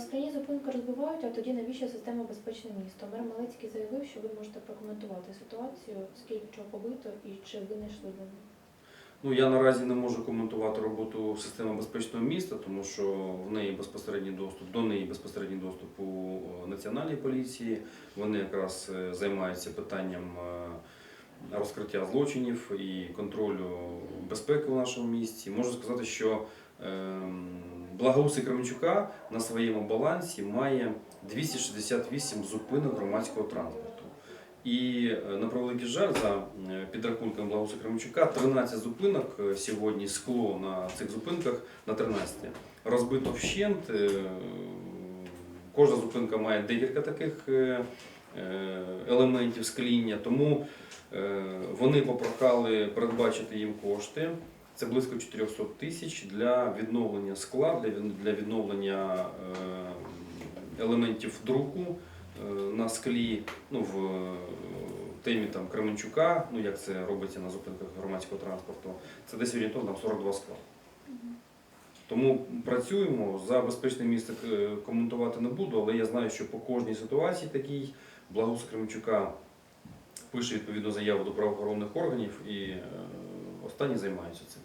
Скляні зупинки розбивають, а тоді навіщо система безпечне місто? Мер Малецький заявив, що ви можете прокоментувати ситуацію, скільки чого побито і чи винайшли вони. Ну я наразі не можу коментувати роботу системи безпечного міста, тому що в неї безпосередній доступ до неї безпосередній доступ у е, національній поліції. Вони якраз е, займаються питанням е, розкриття злочинів і контролю безпеки в нашому місті. Можу сказати, що благоустрій Кременчука на своєму балансі має 268 зупинок громадського транспорту. І е, на превеликий жаль, за е, підрахунками Благоуса Кременчука, 13 зупинок е, сьогодні скло на цих зупинках на 13 розбито вщент. Кожна зупинка має декілька таких елементів скління, тому вони попрохали передбачити їм кошти. Це близько 400 тисяч для відновлення скла, для відновлення е, елементів друку е, на склі, ну, в темі там, Кременчука, ну як це робиться на зупинках громадського транспорту, це десь орієнтовно 42 скла. Тому працюємо за безпечне місце е, коментувати не буду, але я знаю, що по кожній ситуації такій Благус Кременчука пише відповідну заяву до правоохоронних органів і Останні займаються цим.